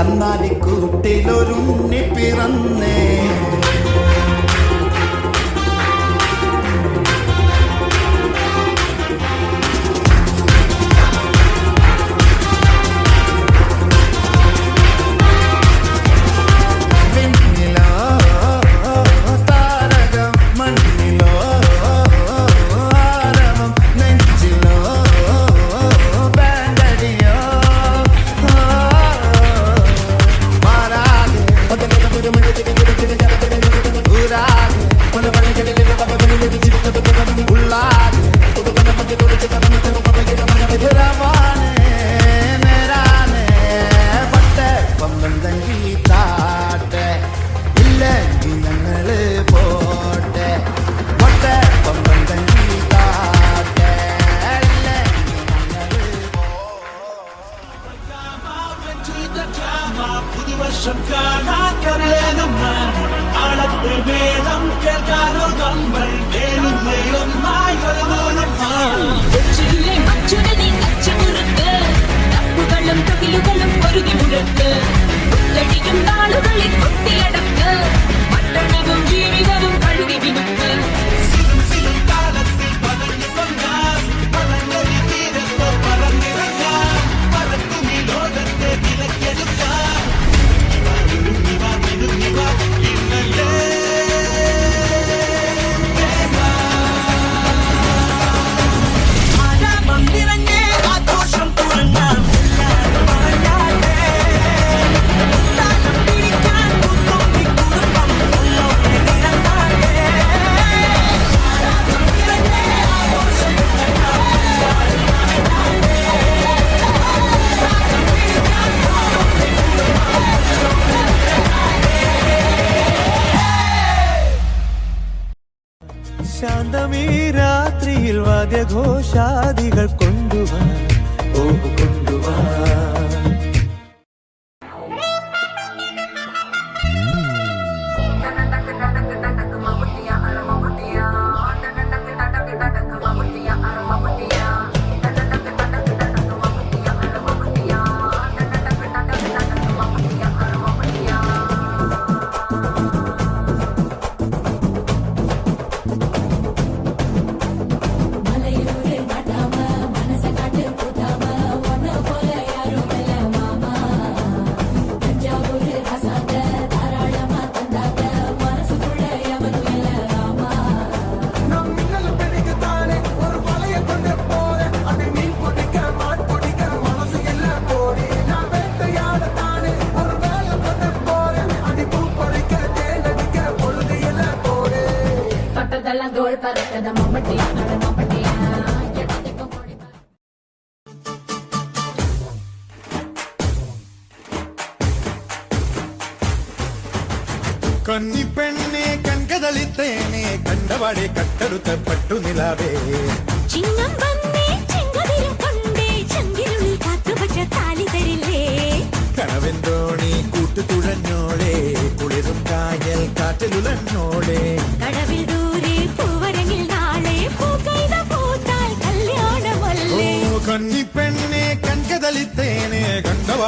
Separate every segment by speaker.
Speaker 1: കന്നാലിക്കൂട്ടിലൊരുണ്ണി പിറന്നേ.
Speaker 2: வருஷம் காணாக்கலேதுமான் அளப்பு வேதம் கேட்காதோ கம்பல் வேலும் வேலும் நாய் வருவோனும்
Speaker 3: வெற்றியிலே மச்சுடனின் அச்சமுறுத்த தப்புகளும் தொகிலுகளும் பொருதி முழக்க
Speaker 4: ആനന്ദമീ രാത്രിയിൽ വാദ്യഘോഷാദികൾ കൊണ്ട്
Speaker 5: കന്നി പെണ്ണെ കൺകതളിത്തേനെ കണ്ടവാടെ കട്ടെടുത്ത പട്ടു നിലാവേ.
Speaker 6: ചിങ്ങം വന്നേ
Speaker 5: കുളിരും കായൽ കാറ്റിലുലഞ്ഞോളെ.
Speaker 6: കടവിടും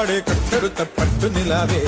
Speaker 5: ఆడే కట్టరుత పట్టు నిలావే.